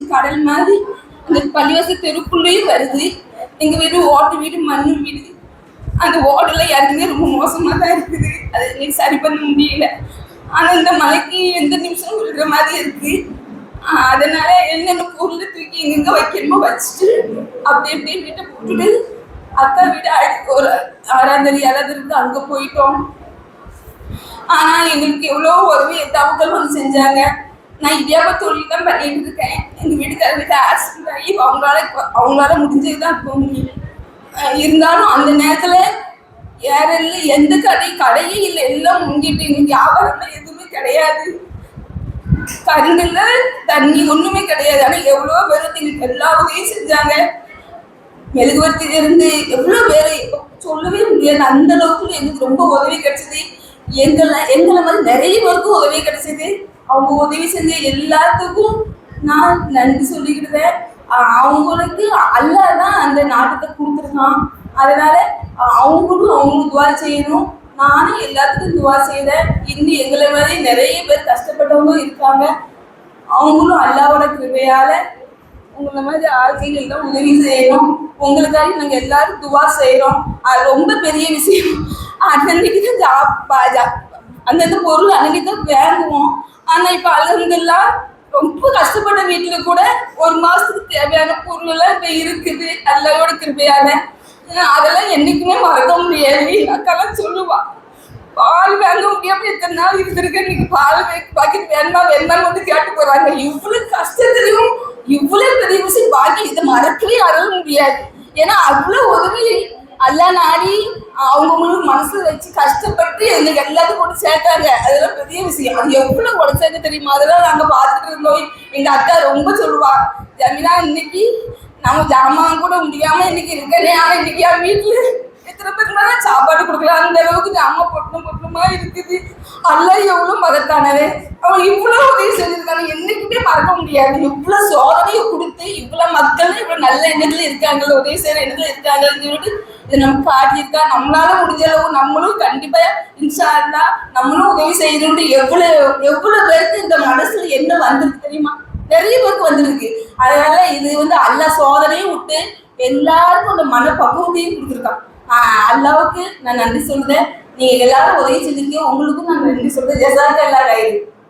கடல் மாதிரி அந்த பள்ளிவாச தெருக்குள்ளேயும் வருது. எங்க வீடு ஓட்டு வீடு மண்ணு வீடு. அந்த ஓடுல யாருக்குமே ரொம்ப மோசமா தான் இருக்குது. அது இன்னைக்கு சரி பண்ண முடியல. ஆனா இந்த மலைக்கு எந்த நிமிஷம் விழுற மாதிரி இருக்கு. அதனால என்னென்ன பொருள் தூக்கி எங்க வைக்கணுமோ வச்சுட்டு அப்படி அப்படியே வீட்டை போட்டுட்டு அக்கா வீடு அடுத்து ஒரு ஆறாம் தேதி ஏழாவது இருந்து அங்க போயிட்டோம். ஆனா எங்களுக்கு எவ்வளோ உதவி தவக்கள் வந்து செஞ்சாங்க. நான் இடியாப்ப தொழில் தான் பண்ணிட்டு இருக்கேன் எங்கள் வீட்டுக்காரருக்கு ஆக்சிடென்ட் ஆகி அவங்களால அவங்களால முடிஞ்சது தான் போக முடியும். இருந்தாலும் அந்த நேரத்தில் நேரத்துல இல்லை எந்த கடை கடையே இல்லை. எல்லாம் முங்கிட்டு இன்னைக்கு வியாபாரம்லாம் எதுவுமே கிடையாது. கரண்ட் தண்ணி ஒன்றுமே கிடையாது. ஆனால் எவ்வளோ பேர் எங்களுக்கு எல்லா உதவியும் செஞ்சாங்க. மெழுகுவர்த்தியிலிருந்து எவ்வளோ எவ்வளவு பேர் சொல்லவே முடியாது. அந்த அளவுக்கு எனக்கு ரொம்ப உதவி கிடைச்சது. எங்களை எங்களை மாதிரி நிறைய பேருக்கும் உதவி கிடைச்சது. அவங்க உதவி செஞ்ச எல்லாத்துக்கும் நான் நன்றி சொல்லிக்கிட்டேன். அவங்களுக்கு அல்லாஹ் தான் அந்த நாட்டத்தை கொடுத்துருக்கான். அதனால அவங்களும் அவங்களும் அவங்களுக்கு துவா செய்யணும். நானும் எல்லாத்துக்கும் துவா செய்தேன் இன்னும் எங்களை மாதிரி நிறைய பேர் கஷ்டப்பட்டவங்களும் இருக்காங்க. அவங்களும் அல்லாவோட கிருபையால உங்களை மாதிரி ஆட்கள் எல்லாம் உதவி செய்யணும் உங்களுக்காக நாங்க எல்லாரும் துவா செய்யறோம். அது ரொம்ப பெரிய விஷயம். அன்னன்னைக்கு தான் ஜா- அந்தந்த பொருள் அன்னன்னைக்கு தான் வாங்குவோம். ஆனா இப்ப அலகந்தெல்லாம் ரொம்ப கஷ்டப்பட்ட வீட்டுல கூட ஒரு மாசத்துக்கு தேவையான பொருள் எல்லாம் இப்ப இருக்குது. அல்லாவோட கிருப்பையான அதெல்லாம் என்னைக்குமே மறக்க முடியாது. அக்கெல்லாம் சொல்லுவாள் சொல்லுவா பால் வாங்க முடியாம எத்தனை நாள் இருந்திருக்கு இன்னைக்கு பால் பாக்கெட் வேணுமா வேணுமான்னு வந்து கேட்டு போறாங்க. இவ்வளவு கஷ்டத்திலையும் இவ்வளவு பெரிய விஷயம் பாக்கி இதை மறக்கவே யாராலும் முடியாது. ஏன்னா அவ்வளவு உதவி அல்லா நாடி அவங்க முழு மனசு வச்சு கஷ்டப்பட்டு எங்களுக்கு எல்லாத்தையும் கொண்டு சேர்த்தாங்க. அதெல்லாம் பெரிய விஷயம். அது எவ்வளவு உழைச்சாங்க தெரியுமா? அதெல்லாம் நாங்க பார்த்துட்டு இருந்தோம். எங்க அக்கா ரொம்ப சொல்லுவா ஜமீனா இன்னைக்கு நம்ம ஜாமான் கூட முடியாம இன்னைக்கு இருக்கனே. ஆனா இன்னைக்கு என் வீட்டுல எத்தனை பேருக்கு சாப்பாடு கொடுக்கலாம் அந்த அளவுக்கு ஜாமான் பொட்டணும் பொட்டணுமா இருக்குது. அல்ல எவ்வளவு மகத்தானவே அவன் இவ்வளவு உதவி செஞ்சிருக்காங்க. என்னைக்குமே மறக்க முடியாது. இவ்வளவு சோதனையை கொடுத்து இவ்வளவு மக்கள் இவ்வளவு நல்ல எண்ணத்துல இருக்காங்க உதவி செய்யற எண்ணத்துல இருக்காங்கன்னு சொல்லிட்டு இது நமக்கு காட்டியிருக்கா. நம்மளால முடிஞ்ச அளவு நம்மளும் கண்டிப்பா இன்ஷா நம்மளும் உதவி செய்யணும்னு எவ்வளவு எவ்வளவு பேருக்கு இந்த மனசுல என்ன வந்திருக்கு தெரியுமா? நிறைய பேருக்கு வந்திருக்கு. அதனால இது வந்து அல்ல சோதனையும் விட்டு எல்லாருக்கும் அந்த மன பக்குவத்தையும் கொடுத்துருக்கான். ஆஹ் அல்லாவுக்கு நான் நன்றி சொல்றேன். நீங்க எல்லாரும் உதவி செஞ்சிருக்கீங்க. உங்களுக்கும் நான் நன்றி சொல்றேன். ஜசாக்க எல்லாரும் கைது.